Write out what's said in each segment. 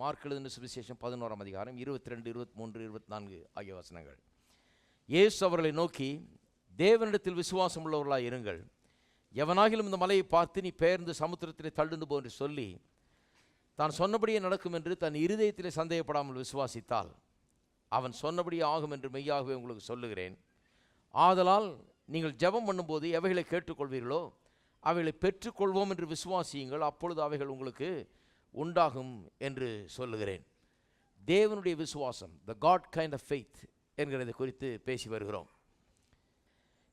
Mark எழுதின சுவிசேஷம் பதினோராம் அதிகாரம் இருபத்தி ரெண்டு இருபத்தி மூன்று இருபத்தி நான்கு ஆகிய வசனங்கள். இயேசு அவர்களை நோக்கி தேவனிடத்தில் விசுவாசம் உள்ளவர்களாக இருங்கள். எவனாகிலும் இந்த மலையை பார்த்து நீ பெயர்ந்து சமுத்திரத்திலே தள்ளுண்டு போ என்று சொல்லி தான் சொன்னபடியே நடக்கும் என்று தன் இருதயத்திலே சந்தேகப்படாமல் விசுவாசித்தால் அவன் சொன்னபடியே ஆகும் என்று மெய்யாகவே உங்களுக்கு சொல்லுகிறேன். ஆதலால் நீங்கள் ஜெபம் பண்ணும்போது எவைகளை கேட்டுக்கொள்வீர்களோ அவைகளை பெற்றுக்கொள்வோம் என்று விசுவாசியுங்கள். அப்பொழுது அவைகள் உங்களுக்கு உண்டாகும் என்று சொல்லுகிறேன். தேவனுடைய விசுவாசம் the god kind of faith என்கிறதை குறித்து பேசி வருகிறோம்.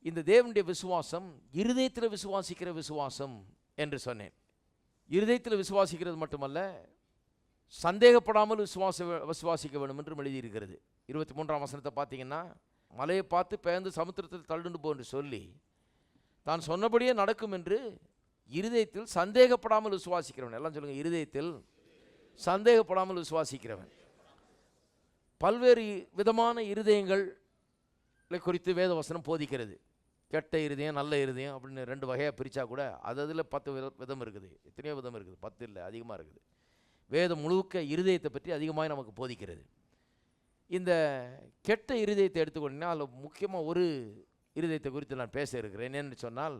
இந்த தேவனுடைய விசுவாசம் இருதயத்தில் விசுவாசிக்கிற விசுவாசம் என்று சொன்னேன். இருதயத்தில் விசுவாசிக்கிறது மட்டுமல்ல சந்தேகப்படாமல் விசுவாச விசுவாசிக்க வேண்டும் என்றும் எழுதியிருக்கிறது. இருபத்தி மூன்றாம் வசனத்தை பார்த்தீங்கன்னா மலையை பார்த்து பெயர்ந்து சமுத்திரத்தில் தள்ளுண்டு போ என்று சொல்லி தான் சொன்னபடியே நடக்கும் என்று இருதயத்தில் சந்தேகப்படாமல் விசுவாசிக்கிறவன். எல்லாம் சொல்லுங்கள் இருதயத்தில் சந்தேகப்படாமல் விசுவாசிக்கிறவன். பல்வேறு விதமான இருதயங்கள் குறித்து வேதவசனம் போதிக்கிறது. கெட்ட இருதயம் நல்ல இருதயம் அப்படின்னு ரெண்டு வகையாக பிரித்தா கூட அது அதில் பத்து வித விதம் இருக்குது. எத்தனையோ விதம் இருக்குது. பத்து இல்லை அதிகமாக இருக்குது. வேதம் முழுக்க இருதயத்தை பற்றி அதிகமாக நமக்கு போதிக்கிறது. இந்த கெட்ட இருதயத்தை எடுத்துக்கொண்டீங்கன்னா அதில் முக்கியமாக ஒரு இருதயத்தை குறித்து நான் பேச இருக்கிறேன். என்னென்னு சொன்னால்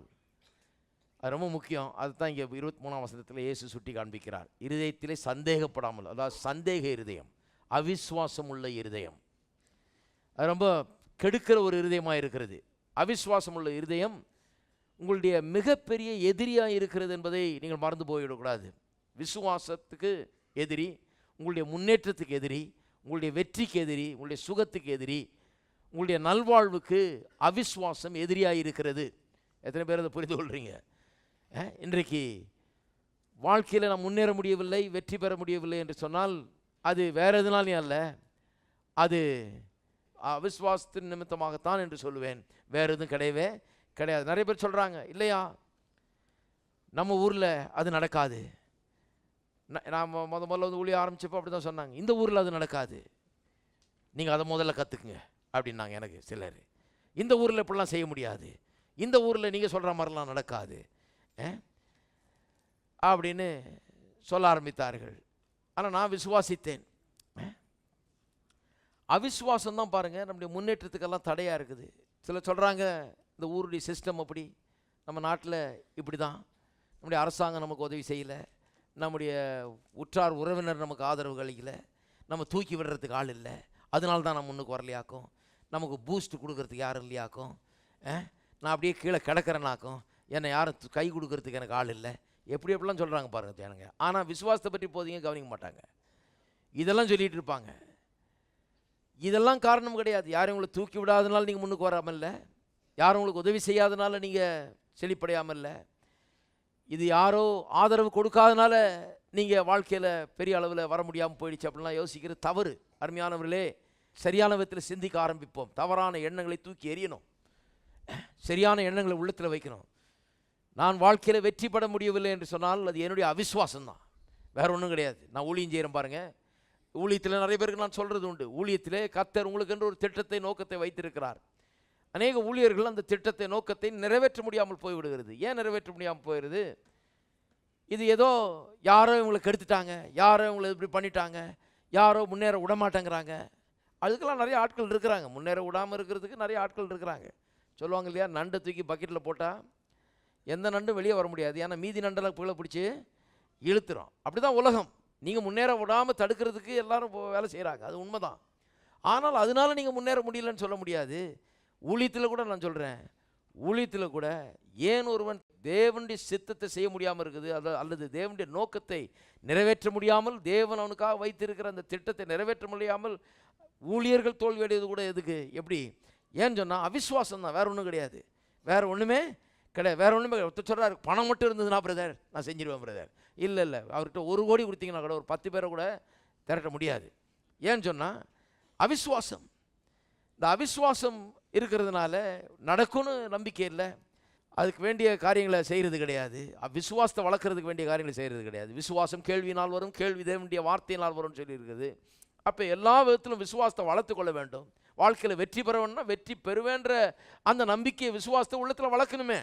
அது ரொம்ப முக்கியம். அதுதான் இங்கே இருபத்தி மூணாம் வசனத்தில் இயேசு சுட்டி காண்பிக்கிறார். இருதயத்திலே சந்தேகப்படாமல் அதாவது சந்தேக இருதயம் அவிஸ்வாசம் உள்ள இருதயம். அது ரொம்ப கெடுக்கிற ஒரு இருதயமாக இருக்கிறது. அவிஸ்வாசம் உள்ள இருதயம் உங்களுடைய மிகப்பெரிய எதிரியாக இருக்கிறது என்பதை நீங்கள் மறந்து போய்விடக்கூடாது விசுவாசத்துக்கு எதிரி உங்களுடைய முன்னேற்றத்துக்கு எதிரி உங்களுடைய வெற்றிக்கு எதிரி உங்களுடைய சுகத்துக்கு எதிரி உங்களுடைய நல்வாழ்வுக்கு அவிஸ்வாசம் எதிரியாக இருக்கிறது. எத்தனை பேர் அதை புரிந்து கொள்கிறீங்க இன்றைக்கு வாழ்க்கையில் நாம் முன்னேற முடியவில்லை வெற்றி பெற முடியவில்லை என்று சொன்னால் அது வேற எதுனாலையும் அல்ல. அது அவிஸ்வாசத்தின் நிமித்தமாகத்தான் என்று சொல்லுவேன். வேறு எதுவும் கிடையவே கிடையாது. நிறைய பேர் சொல்கிறாங்க இல்லையா? நம்ம ஊரில் அது நடக்காது. ந- நான் முத முதல்ல வந்து ஊழிய ஆரம்பிச்சப்போ அப்படி தான் சொன்னாங்க. இந்த ஊரில் அது நடக்காது. நீங்கள் அதை முதல்ல கற்றுக்குங்க அப்படின்னாங்க எனக்கு சிலர். இந்த ஊரில் இப்படிலாம் செய்ய முடியாது. இந்த ஊரில் நீங்கள் சொல்கிற மாதிரிலாம் நடக்காது. அப்படின்னு சொல்ல ஆரம்பித்தார்கள். ஆனால் நான் விசுவாசித்தேன். அஹ்? அவிசுவாசம் தான் பாருங்கள் நம்முடைய முன்னேற்றத்துக்கெல்லாம் தடையாக இருக்குது. சிலர் சொல்கிறாங்க இந்த ஊருடைய சிஸ்டம் அப்படி நம்ம நாட்டில் இப்படி தான் நம்முடைய அரசாங்கம் நமக்கு உதவி செய்யலை. நம்முடைய உற்றார் உறவினர் நமக்கு ஆதரவு அளிக்கலை. நம்ம தூக்கி விடுறதுக்கு ஆள் இல்லை. அதனால தான் நம்ம முன்னுக்கு வரலையாக்கும் நமக்கு பூஸ்ட் கொடுக்கறதுக்கு யாரும் இல்லையாக்கும் நான் அப்படியே கீழே கிடக்கிறேனாக்கும் என்னை யாரும் கை கொடுக்கறதுக்கு எனக்கு ஆள் இல்லை. எப்படி எப்படிலாம் சொல்கிறாங்க பாருங்க ஜனங்க ஆனால் விசுவாசத்தை பற்றி போதிங்க கவனிக்க மாட்டாங்க. இதெல்லாம் சொல்லிகிட்டு இருப்பாங்க. இதெல்லாம் காரணம் கிடையாது. யாரும் உங்களை தூக்கி விடாதனால நீங்கள் முன்னுக்கு வராமல் இல்லை. யாரும் உங்களுக்கு உதவி செய்யாதனால நீங்கள் செழிப்படையாமல் இல்லை. இது யாரோ ஆதரவு கொடுக்காதனால நீங்கள் வாழ்க்கையில் பெரிய அளவில் வர முடியாமல் போயிடுச்சு அப்படிலாம் யோசிக்கிறது தவறு. அருமையானவர்களே சரியான விதத்தில் சிந்திக்க ஆரம்பிப்போம். தவறான எண்ணங்களை தூக்கி எறியணும். சரியான எண்ணங்களை உள்ளத்தில் வைக்கணும். நான் வாழ்க்கையில் வெற்றி பெற முடியவில்லை என்று சொன்னால் அது என்னுடைய அவிசுவாசம் தான் வேற ஒன்றும் கிடையாது. நான் ஊழியம் செய்கிறேன் பாருங்கள் ஊழியத்தில் நிறைய பேருக்கு நான் சொல்கிறது உண்டு. ஊழியத்திலே கத்தர் உங்களுக்கென்று ஒரு திட்டத்தை நோக்கத்தை வைத்திருக்கிறார். அநேக ஊழியர்கள் அந்த திட்டத்தை நோக்கத்தை நிறைவேற்ற முடியாமல் போய்விடுகிறது. ஏன் நிறைவேற்ற முடியாமல் போயிடுது இது ஏதோ யாரோ இவங்களை கெடுத்துட்டாங்க. யாரோ இவங்களை இப்படி பண்ணிட்டாங்க. யாரோ முன்னேற விட மாட்டேங்கிறாங்க அதுக்கெல்லாம் நிறைய ஆட்கள் இருக்கிறாங்க. முன்னேற விடாமல் இருக்கிறதுக்கு நிறைய ஆட்கள் இருக்கிறாங்க. சொல்லுவாங்க இல்லையா? நண்டை தூக்கி பக்கெட்டில் போட்டால் எந்த நண்டும் வெளியே வர முடியாது. ஏன்னா மீதி நண்டெல்லாம் கீழே பிடிச்சி இழுத்துரும். அப்படி தான் உலகம். நீங்கள் முன்னேற விடாமல் தடுக்கிறதுக்கு எல்லாரும் வேலை செய்கிறாங்க அது உண்மைதான். ஆனால் அதனால நீங்கள் முன்னேற முடியலன்னு சொல்ல முடியாது. ஊழியத்தில் கூட நான் சொல்கிறேன் ஊழியத்தில் கூட ஏன் ஒருவன் தேவனுடைய சித்தத்தை செய்ய முடியாமல் இருக்குது? அது அல்லது தேவனுடைய நோக்கத்தை நிறைவேற்ற முடியாமல் தேவன் அவனுக்காக வைத்திருக்கிற அந்த திட்டத்தை நிறைவேற்ற முடியாமல் ஊழியர்கள் தோல்வி அடைவது கூட எதுக்கு? எப்படி? ஏன்னு சொன்னால் அவிஸ்வாசம் தான் வேற ஒன்றும் கிடையாது. வேற ஒன்றுமே கிடையாது. வேற ஒன்றுமே கிடையாது. ஒருத்தர் சொல்கிறார் பணம் மட்டும் இருந்ததுன்னா பிரதர் நான் செஞ்சிருவேன் பிரதர் இல்லை இல்லை. அவர்கிட்ட ஒரு கோடி கொடுத்தீங்கன்னா கூட ஒரு பத்து பேரை கூட திரட்ட முடியாது. ஏன்னு சொன்னால் அவிஸ்வாசம் இந்த அவிஸ்வாசம் இருக்கிறதுனால நடக்கும்னு நம்பிக்கை இல்லை. அதுக்கு வேண்டிய காரியங்களை செய்கிறது கிடையாது. அ- விசுவாசத்தை வளர்க்குறதுக்கு வேண்டிய காரியங்களை செய்கிறது கிடையாது. விசுவாசம் கேள்வினால் வரும் கேள்வி தேவனுடைய வார்த்தையினால் வரும்னு சொல்லியிருக்குது. அப்போ எல்லா விதத்திலும் விசுவாசத்தை வளர்த்து கொள்ள வேண்டும். வாழ்க்கையில் வெற்றி பெறவன்னா வெற்றி பெறுவேன்ற அந்த நம்பிக்கையை விசுவாசத்தை உள்ளத்தில் வளர்க்கணுமே.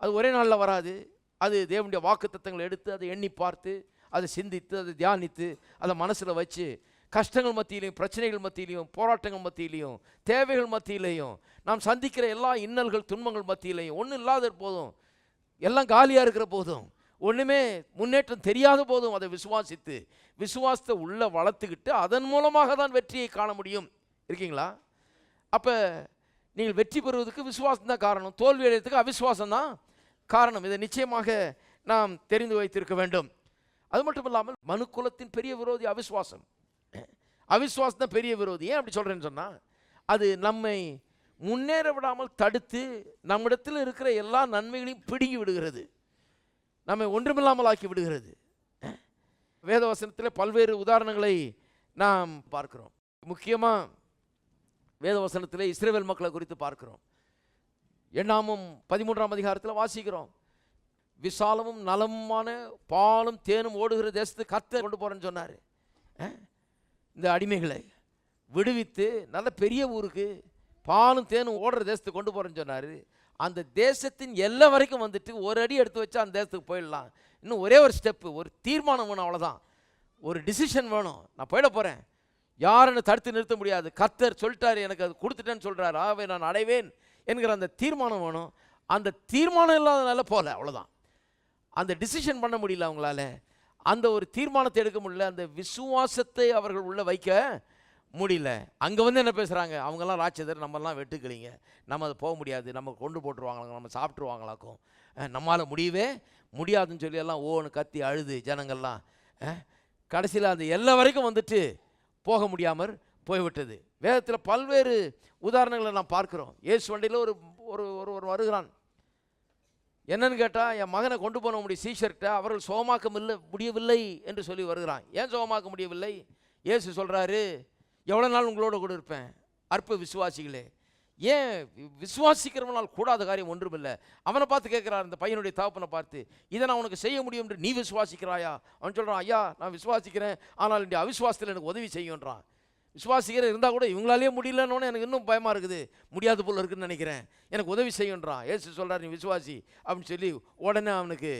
அது ஒரே நாளில் வராது. அது தேவனுடைய வாக்குத்தத்தங்களை எடுத்து அதை எண்ணி பார்த்து அதை சிந்தித்து அதை தியானித்து அதை மனசில் வச்சு கஷ்டங்கள் மத்தியிலையும் பிரச்சனைகள் மத்தியிலையும் போராட்டங்கள் மத்தியிலையும் தேவைகள் மத்தியிலையும் நாம் சந்திக்கிற எல்லா இன்னல்கள் துன்பங்கள் மத்தியிலையும் ஒன்றும் இல்லாத போதும் எல்லாம் காலியாக இருக்கிற போதும் ஒன்றுமே முன்னேற்றம் தெரியாத போதும் அதை விசுவாசித்து விசுவாசத்தை உள்ள வளர்த்துக்கிட்டு அதன் மூலமாக தான் வெற்றியை காண முடியும். இருக்கீங்களா? அப்போ நீங்கள் வெற்றி பெறுவதற்கு விசுவாசம் தான் காரணம். தோல்வி அடைகிறதுக்கு அவிசுவாசம் தான் காரணம். இதை நிச்சயமாக நாம் தெரிந்து வைத்திருக்க வேண்டும். அது மட்டும் இல்லாமல் மனுக்குலத்தின் பெரிய விரோதி அவிசுவாசம். அவிசுவாசம் தான் பெரிய விரோதி. ஏன் அப்படி சொல்கிறேன்னு சொன்னால் அது நம்மை முன்னேற விடாமல் தடுத்து நம்மிடத்தில் இருக்கிற எல்லா நன்மைகளையும் பிடுங்கி விடுகிறது. நம்மை ஒன்றுமில்லாமல் ஆக்கி விடுகிறது. வேதவசனத்தில் பல்வேறு உதாரணங்களை நாம் பார்க்கிறோம். முக்கியமாக வேதவசனத்தில் இஸ்ரேவேல் மக்களை குறித்து பார்க்கிறோம். எண்ணாமும் பதிமூன்றாம் அதிகாரத்தில் வாசிக்கிறோம். விசாலமும் நலமுமான பாலும் தேனும் ஓடுகிற தேசத்துக்கு கத்த கொண்டு போகிறேன்னு சொன்னார். இந்த அடிமைகளை விடுவித்து நல்ல பெரிய ஊருக்கு பாலும் தேனும் ஓடுற தேசத்துக்கு கொண்டு போகிறேன்னு சொன்னார். அந்த தேசத்தின் எல்லா வரைக்கும் வந்துட்டு ஒரு அடி எடுத்து வச்சா அந்த தேசத்துக்கு போயிடலாம். இன்னும் ஒரே ஒரு ஸ்டெப்பு ஒரு தீர்மானம் வேணும் அவ்வளோதான் ஒரு டிசிஷன் வேணும். நான் போயிட போகிறேன் யாருன்னு தடுத்து நிறுத்த முடியாது. கத்தர் சொல்லிட்டாரு எனக்கு அது கொடுத்துட்டேன்னு சொல்கிறாரு ஆகவே நான் அடைவேன் என்கிற அந்த தீர்மானம் வேணும். அந்த தீர்மானம் இல்லாதனால போகல அவ்வளோதான் அந்த டிசிஷன் பண்ண முடியல அவங்களால. அந்த ஒரு தீர்மானத்தை எடுக்க முடியல. அந்த விசுவாசத்தை அவர்கள் உள்ள வைக்க முடியல. அங்கே வந்து என்ன பேசுகிறாங்க அவங்கெல்லாம் ராட்சதர் நம்மெல்லாம் வெட்டுக்கிளிங்க. நம்ம அதை போக முடியாது. நம்ம கொண்டு போட்டுருவாங்களா நம்ம சாப்பிட்ருவாங்களாக்கும் நம்மளால் முடியவே முடியாதுன்னு சொல்லி எல்லாம் ஓன்னு கத்தி அழுது ஜனங்கள்லாம். கடைசியில் அந்த எல்லா வரைக்கும் வந்துட்டு போக முடியாமல் போய்விட்டது. வேதத்தில் பல்வேறு உதாரணங்களை நாம் பார்க்கிறோம். இயேசு வண்டியில் ஒரு ஒரு ஒரு வருகிறான். என்னன்னு கேட்டால் என் மகனை கொண்டு போன முடியும் சீஷர்கிட்ட அவர்கள் சுகமாக்க இல்லை முடியவில்லை என்று சொல்லி வருகிறான். ஏன் சோமாக்க முடியவில்லை? இயேசு சொல்கிறாரு எவ்வளோ நாள் உங்களோட கூட இருப்பேன் அற்ப விசுவாசிகளே. ஏன் விசுவாசிக்கிறவனால் கூடாத காரியம் ஒன்றும் இல்லை அவனை பார்த்து கேட்குறார் இந்த பையனுடைய தாப்பனை பார்த்து இதை நான் உனக்கு செய்ய முடியும் என்று நீ விசுவாசிக்கிறாயா? அவன் சொல்கிறான் ஐயா நான் விசுவாசிக்கிறேன் ஆனால் இந்த அவிசுவாசத்தில் எனக்கு உதவி செய்யுன்றான் விசுவாசிக்கிற இருந்தால் கூட இவங்களாலேயே முடியலன்னு எனக்கு இன்னும் பயமாக இருக்குது. முடியாது போல் இருக்குன்னு நினைக்கிறேன் எனக்கு உதவி செய்யுன்றான் ஏசு சொல்கிறார் நீ விசுவாசி அப்படின்னு சொல்லி உடனே அவனுக்கு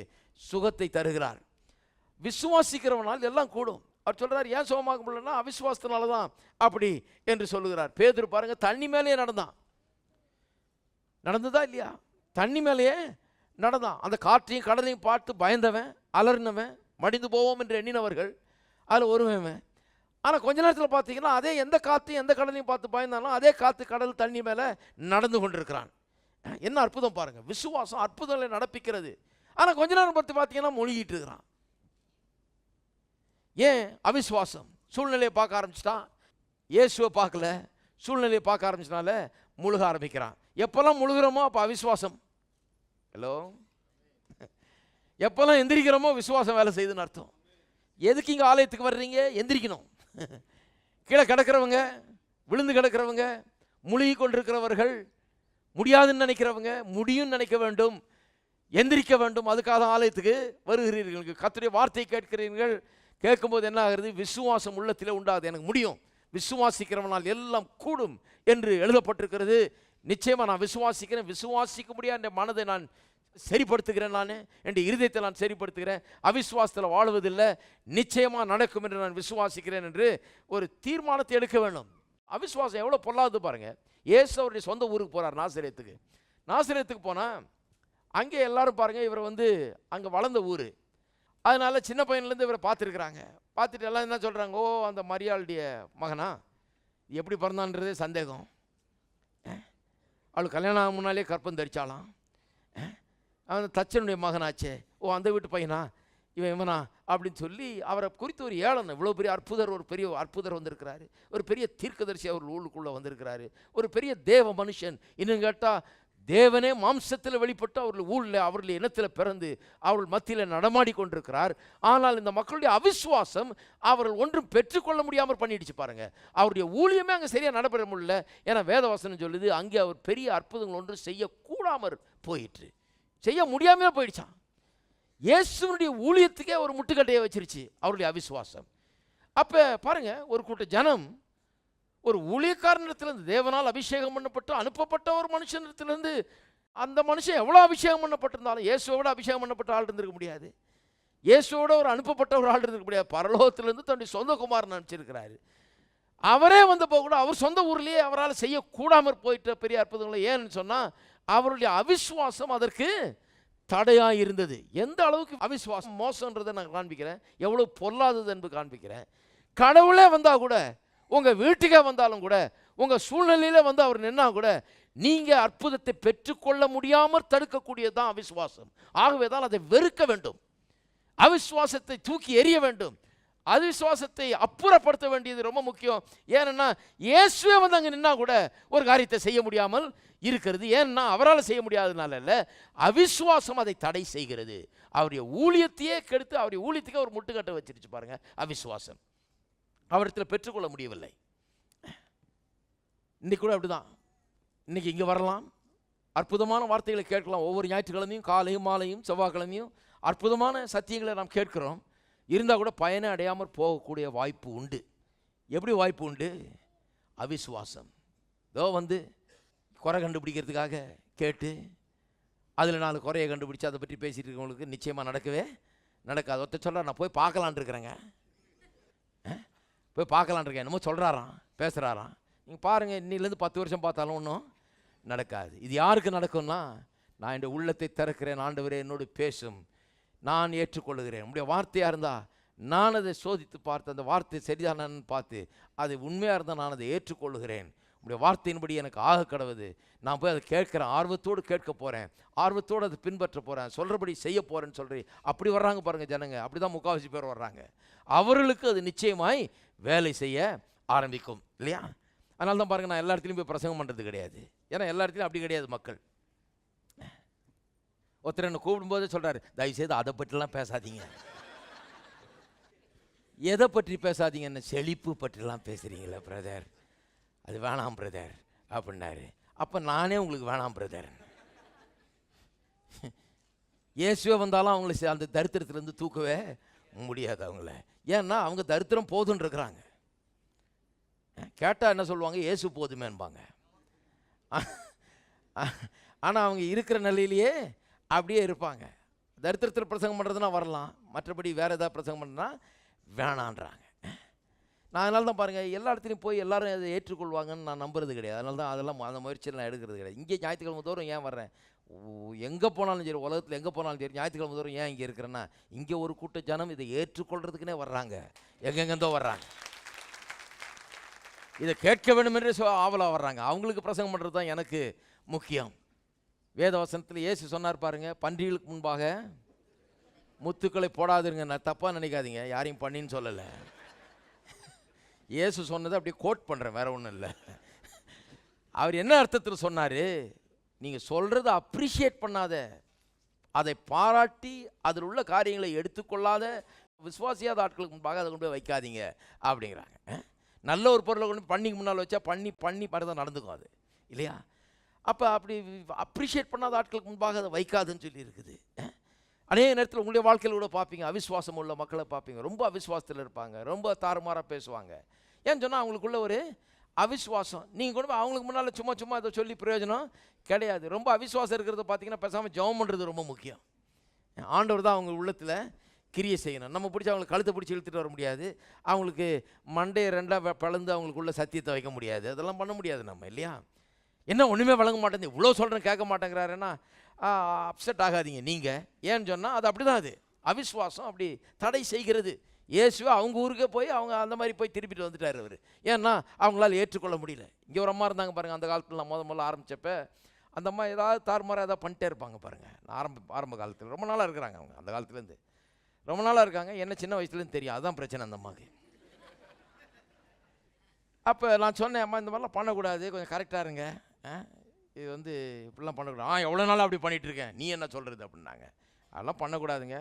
சுகத்தை தருகிறார். விசுவாசிக்கிறவனால் எல்லாம் கூடும். அவர் சொல்கிறார் ஏன் சுகமாக முடியலன்னா அவிசுவாசத்தினால தான் அப்படி என்று சொல்லுகிறார். பேதர் பாருங்கள் தண்ணி மேலேயே நடந்தான். நடந்ததா இல்லையா? தண்ணி மேலேயே நடந்தான். அந்த காற்றையும் கடலையும் பார்த்து பயந்தவன் அலர்னவன் மடிந்து போவோம் என்று எண்ணினவர்கள் அதில் ஒருவன் ஆனால் கொஞ்ச நேரத்தில் பார்த்தீங்கன்னா அதே எந்த காற்றையும் எந்த கடலையும் பார்த்து பயந்தாலும் அதே காற்று கடல் தண்ணி மேலே நடந்து கொண்டிருக்கிறான். என்ன அற்புதம் பாருங்கள் விசுவாசம் அற்புதங்களை நடப்பிக்கிறது. ஆனால் கொஞ்ச நேரம் பார்த்து பார்த்தீங்கன்னா மொழிகிட்டு இருக்கிறான். ஏன்? அவிசுவாசம். சூழ்நிலையை பார்க்க ஆரம்பிச்சிட்டான். இயேசுவை பார்க்கல. சூழ்நிலையை பார்க்க ஆரம்பிச்சனால முழுக ஆரம்பிக்கிறான். எப்போல்லாம் முழுகிறோமோ அப்போ அவிஸ்வாசம் ஹலோ எப்போல்லாம் எந்திரிக்கிறோமோ விசுவாசம் வேலை செய்யுதுன்னு அர்த்தம். எதுக்கு இங்கே ஆலயத்துக்கு வர்றீங்க? எந்திரிக்கணும். கீழே கிடக்கிறவங்க விழுந்து கிடக்கிறவங்க முழுகி கொண்டிருக்கிறவர்கள் முடியாதுன்னு நினைக்கிறவங்க முடியும்னு நினைக்க வேண்டும் எந்திரிக்க வேண்டும் அதுக்காக ஆலயத்துக்கு வருகிறீர்கள். கத்துடைய வார்த்தை கேட்கிறீர்கள். கேட்கும்போது என்ன ஆகிறது? விசுவாசம் உள்ளத்தில் உண்டாது எனக்கு முடியும். விசுவாசிக்கிறவனால் எல்லாம் கூடும் என்று எழுதப்பட்டிருக்கிறது. நிச்சயமாக நான் விசுவாசிக்கிறேன். விசுவாசிக்க முடியாத என் மனதை நான் சரிப்படுத்துகிறேன் நான். என் இருதயத்தை நான் சரிப்படுத்துகிறேன். அவிசுவாசத்தில் வாழ்வதில்லை. நிச்சயமாக நடக்கும் என்று நான் விசுவாசிக்கிறேன் என்று ஒரு தீர்மானத்தை எடுக்க வேண்டும். அவிசுவாசம் எவ்வளோ பொல்லாது பாருங்கள் ஏசு அவருடைய சொந்த ஊருக்கு போகிறார் நாசிரியத்துக்கு நாசிரியத்துக்கு போனால் அங்கே எல்லாரும் பாருங்கள் இவர் வந்து அங்கே வளர்ந்த ஊர். அதனால் சின்ன பையன்லேருந்து இவரை பார்த்துருக்குறாங்க. பார்த்துட்டு எல்லாம் என்ன சொல்கிறாங்க ஓ அந்த மரியாளுடைய மகனா? எப்படி பிறந்தான்றதே சந்தேகம். அவள் கல்யாணம் முன்னாலே கற்பம் தரிச்சாலாம் அவன் தச்சனுடைய மகனாச்சே. ஓ அந்த வீட்டு பையனா? இவன் இவனா? அப்படின்னு சொல்லி அவரை குறித்து ஒரு ஏளனம். இவ்வளோ பெரிய அற்புதர் ஒரு பெரிய அற்புதர் வந்திருக்கிறாரு. ஒரு பெரிய தீர்க்கதரிசி அவர் ஊருக்குள்ளே வந்திருக்கிறாரு. ஒரு பெரிய தேவ மனுஷன். இன்னும் கேட்டால் தேவனே மாம்சத்தில் வெளிப்பட்டு அவர்கள் ஊரில் அவர்கள் இனத்தில் பிறந்து அவர்கள் மத்தியில் நடமாடி கொண்டிருக்கிறார். ஆனால் இந்த மக்களுடைய அவிசுவாசம் அவர்கள் ஒன்றும் பெற்றுக்கொள்ள முடியாமல் பண்ணிடுச்சு பாருங்க. அவருடைய ஊழியமே அங்கே சரியாக நடைபெற முடியல. ஏன்னா வேதவாசனம் சொல்லுது அங்கே அவர் பெரிய அற்புதங்கள் ஒன்று செய்யக்கூடாமல் போயிற்று. செய்ய முடியாமல் போயிடுச்சான் இயேசுனுடைய ஊழியத்துக்கே ஒரு முட்டுக்கட்டையை வச்சிருச்சு அவருடைய அவிசுவாசம். அப்போ பாருங்க ஒரு கூட்ட ஜனம் ஒரு ஊழியக்காரனிடத்திலிருந்து தேவனால் அபிஷேகம் பண்ணப்பட்டு அனுப்பப்பட்ட ஒரு மனுஷனிடத்திலிருந்து அந்த மனுஷன் எவ்வளோ அபிஷேகம் பண்ணப்பட்டிருந்தாலும் இயேசுவோட அபிஷேகம் பண்ணப்பட்ட ஆள் இருந்திருக்க முடியாது. இயேசுவோட ஒரு அனுப்பப்பட்ட ஒரு ஆள் இருந்திருக்க முடியாது. பரலோகத்திலிருந்து தன்னுடைய சொந்த குமாரன் அனுப்பிச்சிருக்கிறாரு. அவரே வந்தப்போ கூட அவர் சொந்த ஊர்லேயே அவரால் செய்யக்கூடாமற் போயிட்ட பெரிய அற்புதங்களை ஏன்னு சொன்னால் அவருடைய அவிஸ்வாசம் அதற்கு தடையாக இருந்தது. எந்த அளவுக்கு அவிஸ்வாசம் மோசன்றதை நான் காண்பிக்கிறேன். எவ்வளோ பொல்லாதது என்று காண்பிக்கிறேன். கடவுளே வந்தால் கூட உங்கள் வீட்டுக்கே வந்தாலும் கூட உங்கள் சூழ்நிலையில் வந்து அவர் நின்னா கூட நீங்கள் அற்புதத்தை பெற்றுக்கொள்ள முடியாமல் தடுக்கக்கூடியது தான் அவிசுவாசம். ஆகவே தான் அதை வெறுக்க வேண்டும். அவிசுவாசத்தை தூக்கி எறிய வேண்டும். அவிசுவாசத்தை அப்புறப்படுத்த வேண்டியது ரொம்ப முக்கியம். ஏன்னா இயேசுவே வந்து அங்கே நின்னா கூட ஒரு காரியத்தை செய்ய முடியாமல் இருக்கிறது. ஏன்னா அவரால் செய்ய முடியாததுனால இல்லை அவிசுவாசம் அதை தடை செய்கிறது. அவருடைய ஊழியத்தையே கெடுத்து அவருடைய ஊழியத்துக்கே ஒரு முட்டுக்கட்டை வச்சிருச்சு பாருங்க அவிசுவாசம். அவரிடத்தில் பெற்றுக்கொள்ள முடியவில்லை. இன்றைக்கி கூட அப்படிதான். இன்னைக்கு இங்கே வரலாம். அற்புதமான வார்த்தைகளை கேட்கலாம். ஒவ்வொரு ஞாயிற்றுக்கிழமையும் காலையும் மாலையும் செவ்வாய்க்கிழமையும் அற்புதமான சத்தியங்களை நாம் கேட்கிறோம். இருந்தால் கூட பயனை அடையாமல் போகக்கூடிய வாய்ப்பு உண்டு. எப்படி வாய்ப்பு உண்டு? அவிசுவாசம். இதோ வந்து குறை கண்டுபிடிக்கிறதுக்காக கேட்டு அதில் நாலு குறையை கண்டுபிடிச்சி அதை பற்றி பேசிகிட்டு இருக்கவங்களுக்கு நிச்சயமாக நடக்கவே நடக்காது. ஒருத்தர் சொல்ல நான் போய் பார்க்கலான் இருக்கிறேங்க. போய் பார்க்கலான் இருக்கேன். என்னமோ சொல்கிறாராம் பேசுகிறாராம் நீங்கள் பாருங்கள் இன்னிலேருந்து பத்து வருஷம் பார்த்தாலும் ஒன்றும் நடக்காது. இது யாருக்கு நடக்கும்னா நான் இந்த உள்ளத்தை திறக்கிறேன் ஆண்டவரே என்னோடு பேசும். நான் ஏற்றுக்கொள்ளுகிறேன். உங்களுடைய வார்த்தையாக இருந்தால் நான் அதை சோதித்து பார்த்து அந்த வார்த்தை சரிதானு பார்த்து அது உண்மையாக இருந்தால் நான் அதை ஏற்றுக்கொள்ளுகிறேன். உங்களுடைய வார்த்தையின்படி எனக்கு ஆக கடவுது. நான் போய் அதை கேட்குறேன் ஆர்வத்தோடு கேட்க போகிறேன் ஆர்வத்தோடு அதை பின்பற்ற போகிறேன் சொல்கிறபடி செய்ய போகிறேன்னு சொல்கிறேன் அப்படி வர்றாங்க பாருங்கள் ஜனங்க. அப்படி தான் முக்காவாசி பேர் வர்றாங்க. அவர்களுக்கு அது நிச்சயமாய் வேலை செய்ய ஆரம்பிக்கும் இல்லையா? அதனால தான் பாருங்கள் நான் எல்லா இடத்துலையும் போய் பிரசங்கம் பண்ணுறது கிடையாது. ஏன்னா எல்லா இடத்துலையும் அப்படி கிடையாது மக்கள். ஒருத்தர் என்னை கூப்பிடும்போதே சொல்கிறாரு தயவுசெய்து அதை பற்றிலாம் பேசாதீங்க. எதை பற்றி பேசாதீங்க? என்ன செழிப்பு பற்றிலாம் பேசுகிறீங்களே பிரதர். அது வேணாம் பிரதர் அப்படின்னாரு. அப்போ நானே உங்களுக்கு வேணாம் பிரதர். இயேசுவே வந்தாலும் அவங்கள அந்த தரித்திரத்திலேருந்து தூக்கவே முடியாது அவங்கள. ஏன்னா அவங்க தரித்திரம் போதுன்னு இருக்கிறாங்க கேட்டால் என்ன சொல்லுவாங்க? இயேசு போதுமேன்பாங்க. ஆனால் அவங்க இருக்கிற நிலையிலேயே அப்படியே இருப்பாங்க. தரித்திரத்தில் பிரசங்கம் பண்ணுறதுனா வரலாம். மற்றபடி வேறு ஏதாவது பிரசங்கம் பண்ணுறதுனா வேணான்றாங்க. நான் அதனால தான் பாருங்கள் எல்லா இடத்துலையும் போய் எல்லாரும் அதை ஏற்றுக்கொள்வாங்கன்னு நான் நம்புறது கிடையாது. அதனால தான் அதெல்லாம் அந்த முயற்சியில் நான் எடுக்கிறது கிடையாது. இங்கே ஞாயிற்றுக்கிழமை தோறும் ஏன் வர்றேன்? எங்கே போனாலும் சரி உலகத்தில் எங்கே போனாலும் சரி ஞாயிற்றுக்கிழமை தோறும் ஏன் இங்கே இருக்கிறேன்னா இங்கே ஒரு கூட்ட ஜனம் இதை ஏற்றுக்கொள்றதுக்குனே வர்றாங்க. எங்கெங்கேருந்தோ வர்றாங்க. இதை கேட்க வேண்டும் என்று ஆவலாக வர்றாங்க. அவங்களுக்கு பிரசங்கம் பண்ணுறது தான் எனக்கு முக்கியம். வேதவசனத்தில் ஏசு சொன்னார் பாருங்க பன்றிகளுக்கு முன்பாக முத்துக்களை போடாதுங்க நான் தப்பாக நினைக்காதீங்க யாரையும் பண்ணின்னு சொல்லலை. இயேசு சொன்னதை அப்படியே கோட் பண்ணுறேன் வேற ஒன்றும் இல்லை. அவர் என்ன அர்த்தத்தில் சொன்னார்? நீங்கள் சொல்கிறத அப்ரிஷியேட் பண்ணாத. அதை பாராட்டி அதில் உள்ள காரியங்களை எடுத்துக்கொள்ளாத விசுவாசியாத ஆட்களுக்கு முன்பாக அதை கொண்டு போய் வைக்காதீங்க அப்படிங்கிறாங்க. நல்ல ஒரு பொருளை கொண்டு பண்ணிக்கு முன்னால் வச்சா பண்ணி பண்ணி மாதிரி நடந்துக்கும் அது. இல்லையா? அப்போ அப்படி அப்ரிஷியேட் பண்ணாத ஆட்களுக்கு முன்பாக அதை வைக்காதுன்னு சொல்லி இருக்குது. அநேக நேரத்தில் உங்களுடைய வாழ்க்கையில் கூட பார்ப்பீங்க அவிஸ்வாசம் உள்ள மக்களை பார்ப்பீங்க. ரொம்ப அவிஸ்வாசத்தில் இருப்பாங்க ரொம்ப தாறுமாறாக பேசுவாங்க. ஏன்னு சொன்னால் அவங்களுக்குள்ள ஒரு அவிசுவாசம். நீங்கள் கொண்டு போய் அவங்களுக்கு முன்னால் சும்மா சும்மா அதை சொல்லி பிரயோஜனம் கிடையாது. ரொம்ப அவிசுவாசம் இருக்கிறத பார்த்தீங்கன்னா பேசாமல் ஜெபம் பண்ணுறது ரொம்ப முக்கியம். ஆண்டவர் தான் அவங்க உள்ளத்தில் கிரியை செய்யணும். நம்ம பிடிச்சி அவங்களுக்கு கழுத்தை பிடிச்சி இழுத்துட்டு வர முடியாது. அவங்களுக்கு மண்டையை ரெண்டாக பிளந்து அவங்களுக்குள்ள சத்தியத்தை வைக்க முடியாது. அதெல்லாம் பண்ண முடியாது நம்ம இல்லையா? என்ன ஒன்றுமே வழங்க மாட்டேங்குது. இவ்வளோ சொல்கிறேன் கேட்க மாட்டேங்கிறாருன்னா அப்செட் ஆகாதீங்க. நீங்கள் ஏன்னு சொன்னால் அது அப்படி தான் அது. அவிஸ்வாசம் அப்படி தடை செய்கிறது. இயேசுவே அவங்க ஊருக்கே போய் அவங்க அந்த மாதிரி போய் திருப்பிட்டு வந்துட்டார் அவர். ஏன்னா அவங்களால ஏற்றுக்கொள்ள முடியல. இங்கே ஒரு அம்மா இருந்தாங்க பாருங்கள் அந்த காலத்தில் நான் முத முதல்ல ஆரம்பித்தப்ப அந்த அம்மா ஏதாவது தாறுமாறாக ஏதாவது பண்ணிட்டே இருப்பாங்க பாருங்கள் ஆரம்ப ஆரம்ப காலத்தில். ரொம்ப நாளாக இருக்கிறாங்க அவங்க அந்த காலத்துலேருந்து ரொம்ப நாளாக இருக்காங்க என்ன சின்ன வயசுலேருந்து தெரியும். அதுதான் பிரச்சனை அந்த அம்மாவுக்கு. அப்போ நான் சொன்னேன் அம்மா இந்த மாதிரிலாம் பண்ணக்கூடாது. கொஞ்சம் கரெக்டாக இருங்க. இது வந்து இப்படிலாம் பண்ணக்கூடாது. ஆ எவ்வளோ நாள் அப்படி பண்ணிகிட்ருக்கேன் இருக்கேன். நீ என்ன சொல்கிறது அப்படின்னாங்க. அதெல்லாம் பண்ணக்கூடாதுங்க.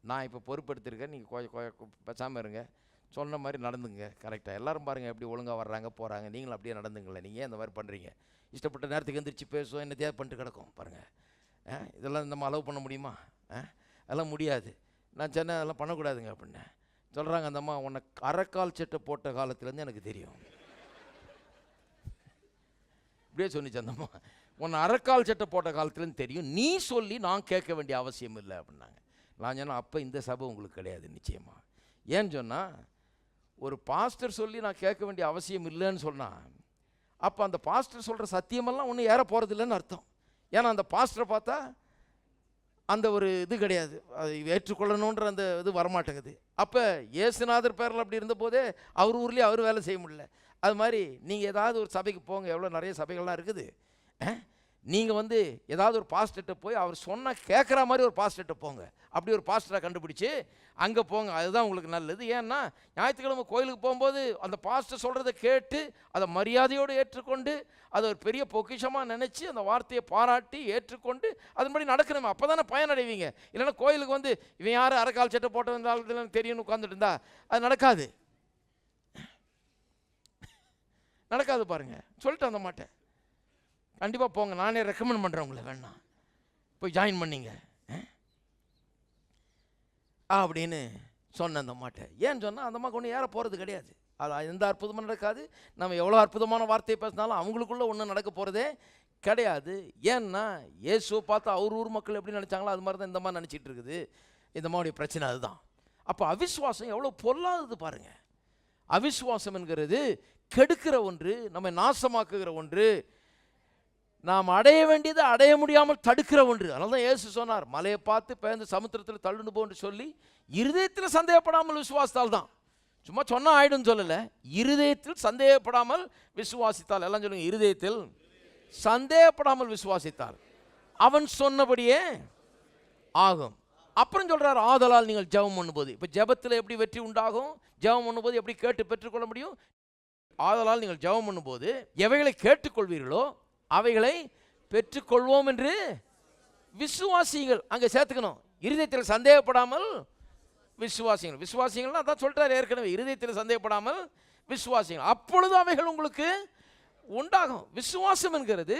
நான் இப்போ பொறுப்பெடுத்திருக்கேன். நீங்கள் கொஞ்சம் பேசாமல் இருங்க. சொன்ன மாதிரி நடந்துங்க. கரெக்டாக எல்லோரும் பாருங்கள் எப்படி ஒழுங்காக வர்றாங்க போகிறாங்க நீங்களும் அப்படியே நடந்துங்களேன் நீங்கள் அந்த இந்த மாதிரி பண்ணுறீங்க இஷ்டப்பட்ட நேரத்துக்கு எந்திரிச்சு பேசுவோம். என்ன தேவை பண்ணிட்டு கிடக்கும்? பாருங்கள் இதெல்லாம் நம்ம அலோவ் பண்ண முடியுமா? ஆ? அதெல்லாம் முடியாது. நான் சென்னை அதெல்லாம் பண்ணக்கூடாதுங்க அப்படின்னேன் சொல்கிறாங்க அந்த அம்மா உன்னை அரைக்கால் சட்டை போட்ட காலத்துலேருந்து எனக்கு தெரியும். இப்படியே சொன்னிச்சு அந்த அம்மா. உன்னை அரைக்கால் சட்டை போட்ட காலத்துலேருந்து தெரியும். நீ சொல்லி நான் கேட்க வேண்டிய அவசியம் இல்லை அப்படின்னாங்க. நான் சொன்னால் அப்போ இந்த சபை உங்களுக்கு கிடையாது நிச்சயமாக ஏன்னு சொன்னால் ஒரு பாஸ்டர் சொல்லி நான் கேட்க வேண்டிய அவசியம் இல்லைன்னு சொன்னால் அப்போ அந்த பாஸ்டர் சொல்கிற சத்தியமெல்லாம் ஒன்றும் ஏற போகிறதில்லன்னு அர்த்தம். ஏன்னா அந்த பாஸ்டரை பார்த்தா அந்த ஒரு இது கிடையாது. அது ஏற்றுக்கொள்ளணுன்ற அந்த இது வரமாட்டேங்குது. அப்போ இயேசுநாதர் பேரில் அப்படி இருந்தபோதே அவர் ஊர்லேயே அவர் வேலை செய்ய முடியல. அது மாதிரி நீங்கள் ஏதாவது ஒரு சபைக்கு போங்க. எவ்வளோ நிறைய சபைகள்லாம் இருக்குது. நீங்கள் வந்து ஏதாவது ஒரு பாஸ்டர்கிட்ட போய் அவர் சொன்ன கேட்குற மாதிரி ஒரு பாஸ்டர்கிட்ட போங்க. அப்படி ஒரு பாஸ்டரை கண்டுபிடிச்சு அங்கே போங்க. அதுதான் உங்களுக்கு நல்லது. ஏன்னா ஞாயிற்றுக்கிழமை கோயிலுக்கு போகும்போது அந்த பாஸ்டர் சொல்கிறத கேட்டு அதை மரியாதையோடு ஏற்றுக்கொண்டு அதை ஒரு பெரிய பொக்கிஷமாக நினச்சி அந்த வார்த்தையை பாராட்டி ஏற்றுக்கொண்டு அதன்படி நடக்கணும். அப்போ தானே பயனடைவீங்க. இல்லைன்னா கோயிலுக்கு வந்து இவன் யார்? அரைக்கால் சட்டை போட்டு வந்தாலும் தெரியும்னு உட்காந்துட்டு இருந்தா அது நடக்காது. நடக்காது பாருங்க. சொல்லிட்டு அந்த மாட்டேன். கண்டிப்பாக போங்க. நானே ரெக்கமெண்ட் பண்ணுறேன் உங்களை. வேணா. போய் ஜாயின் பண்ணிங்க. ஆ? அப்படின்னு சொன்னேன் அந்த அம்மாட்ட. ஏன்னு சொன்னால் அந்த அம்மாவுக்கு ஒன்றும் ஏற போகிறது கிடையாது. அது எந்த அற்புதமும் நடக்காது. நம்ம எவ்வளோ அற்புதமான வார்த்தையை பேசினாலும் அவங்களுக்குள்ள ஒன்றும் நடக்க போகிறதே கிடையாது. ஏன்னா இயேசுவை பார்த்து அவர் ஊர் மக்கள் எப்படி நினச்சாங்களோ அது மாதிரி தான் இந்த மாதிரி நினச்சிட்டு இருக்குது. இந்த மாதிரி பிரச்சனை அதுதான். அப்போ அவிஸ்வாசம் எவ்வளோ பொல்லாதது பாருங்கள் அவிஸ்வாசம் என்கிறது கெடுக்கிற ஒன்று நம்மை நாசமாக்குகிற ஒன்று நாம் அடைய வேண்டியது அடைய முடியாமல் தடுக்கிற ஒன்று. அதனால தான் ஏசு சொன்னார் மலையை பார்த்து பேர்ந்து சமுத்திரத்தில் தள்ளுண்டு போன்று சொல்லி இருதயத்தில் சந்தேகப்படாமல் விசுவாசித்தால் தான் சும்மா சொன்னால் ஆயிடும் சொல்லலை. இருதயத்தில் சந்தேகப்படாமல் விசுவாசித்தால். எல்லாம் சொல்லுங்க இருதயத்தில் சந்தேகப்படாமல் விசுவாசித்தால் அவன் சொன்னபடியே ஆகும். அப்புறம் சொல்கிறார் ஆதலால் நீங்கள் ஜெபம் பண்ணும்போது. இப்போ ஜெபத்தில் எப்படி வெற்றி உண்டாகும்? ஜெபம் பண்ணும்போது எப்படி கேட்டு பெற்றுக்கொள்ள முடியும்? ஆதலால் நீங்கள் ஜெபம் பண்ணும்போது எவைகளை கேட்டுக்கொள்வீர்களோ அவைகளை பெற்றுக்கொள்வோம் என்று விசுவாசிகள் அங்கே சேர்த்துக்கணும். இருதயத்தில் சந்தேகப்படாமல் விசுவாசிகள். விசுவாசிகள்னா அதான் சொல்கிறார் ஏற்கனவே. இருதயத்தில் சந்தேகப்படாமல் விசுவாசிகள். அப்பொழுது அவைகள் உங்களுக்கு உண்டாகும். விசுவாசம் என்கிறது.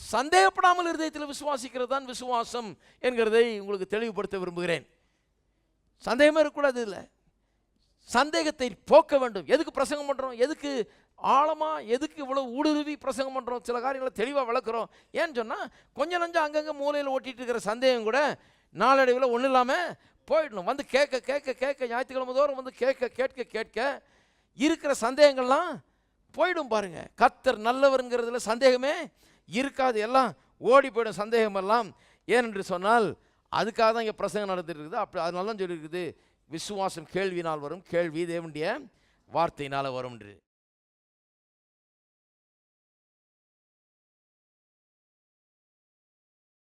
சந்தேகப்படாமல் இருதயத்தில் விசுவாசிக்கிறது தான் விசுவாசம் என்கிறதை உங்களுக்கு தெளிவுபடுத்த விரும்புகிறேன். சந்தேகமே இருக்கக்கூடாது இல்லை சந்தேகத்தை போக்க வேண்டும். எதுக்கு பிரசங்கம் பண்ணுறோம் எதுக்கு ஆழமாக எதுக்கு இவ்வளோ ஊடுருவி பிரசங்கம் பண்ணுறோம் சில காரியங்களை தெளிவாக வளர்க்குறோம் ஏன்னு சொன்னால் கொஞ்சம் நஞ்சம் அங்கங்கே மூலையில் ஓட்டிகிட்டு இருக்கிற சந்தேகம் கூட நாளடைவில் ஒன்றும் இல்லாமல் போயிடணும். வந்து கேட்க கேட்க கேட்க ஞாயிற்றுக்கிழமை தோறும் வந்து கேட்க கேட்க கேட்க இருக்கிற சந்தேகங்கள்லாம் போயிடும் பாருங்க. கத்தர் நல்லவருங்கிறதுல சந்தேகமே இருக்காது. எல்லாம் ஓடி போயிடும் சந்தேகமெல்லாம். ஏனென்று சொன்னால் அதுக்காக தான் இங்கே பிரசங்கம் நடந்துட்டு இருக்குது. அப்படி அதனால தான் சொல்லியிருக்குது. விசுவாசம் கேள்வினால் வரும் கேள்வி தேவனுடைய வார்த்தையினால் வரும் என்று.